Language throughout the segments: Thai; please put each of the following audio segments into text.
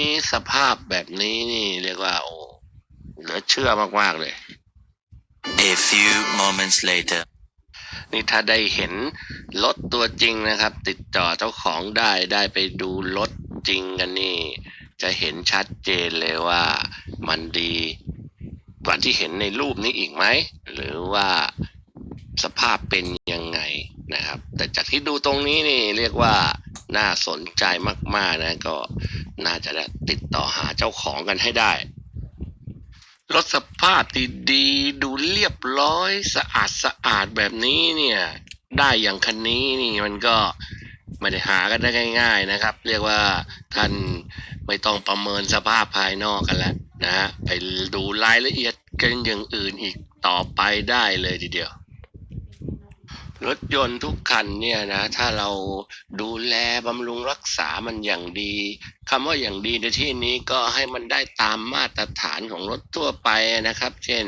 นี้สภาพแบบนี้นี่เรียกว่าโอ้เหลือเชื่อมากๆเลย A few moments later. นี่ถ้าได้เห็นรถตัวจริงนะครับ ติดต่อเจ้าของได้ได้ไปดูรถจริงกันนี่ จะเห็นชัดเจนเลยว่ามันดีกว่าที่เห็นในรูปนี้อีกไหม หรือว่าสภาพเป็นยังไงนะครับ แต่จากที่ดูตรงนี้นี่เรียกว่าน่าสนใจมากๆนะก็ น่าจะติดต่อหาเจ้าของกันให้ได้รถสภาพดีๆดูเรียบร้อยสะอาดสะอาดแบบนี้เนี่ย ได้อย่างคันนี้นี่มันก็ไม่ได้หากันได้ง่าย ๆนะครับ เรียกว่าท่านไม่ต้องประเมินสภาพภายนอกกันแล้วนะฮะไปดูรายละเอียดกันอย่างอื่นอีกต่อไปได้เลยทีเดียว รถยนต์ทุกคันเนี่ยนะถ้าเราดูแลบำรุงรักษามันอย่างดีคำว่าอย่างดีในที่นี้ก็ให้มันได้ตามมาตรฐานของรถทั่วไปนะครับ เช่น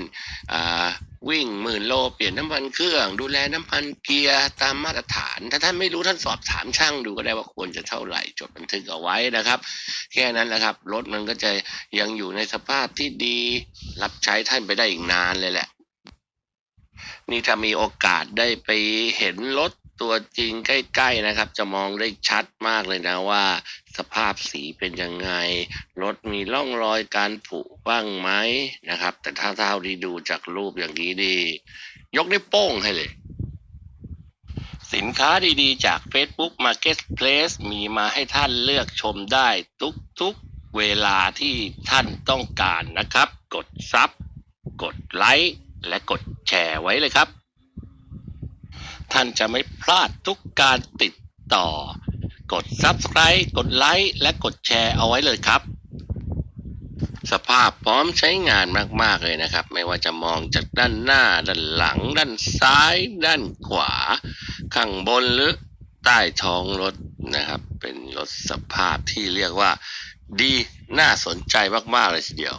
วิ่งหมื่นโลเปลี่ยนน้ำมันเครื่อง ดูแลน้ำมันเกียร์ตามมาตรฐาน ถ้าท่านไม่รู้ท่านสอบถามช่างดูก็ได้ว่าควรจะเท่าไหร่จดบันทึกเอาไว้นะครับ แค่นั้นแหละครับรถมันก็จะยังอยู่ในสภาพที่ดี รับใช้ท่านไปได้อีกนานเลยแหละ นี่ถ้ามีโอกาสได้ไปเห็นรถตัวจริงใกล้ๆนะครับ จะมองได้ชัดมากเลยนะว่า สภาพสีเป็นยังไง รถมีร่องรอยการผุบ้างไหมนะครับ แต่ถ้าเท่าที่ดูจากรูปอย่างนี้ดี ยกนิ้โป้งให้เลย สินค้าดีๆ จาก Facebook Marketplace มีมาให้ท่านเลือกชมได้ทุกๆเวลาที่ท่านต้องการนะครับ กดซับกดไลค์ และกดแชร์ไว้เลยครับ ท่านจะไม่พลาดทุกการติดต่อ กด Subscribe กดไลค์และกดแชร์เอาไว้เลยครับ สภาพพร้อมใช้งานมากๆเลยนะครับ ไม่ว่าจะมองจากด้านหน้า ด้านหลัง ด้านซ้าย ด้านขวา ข้างบนหรือใต้ท้องรถนะครับ เป็นรถสภาพที่เรียกว่าดีน่าสนใจมาก ๆ เลยทีเดียว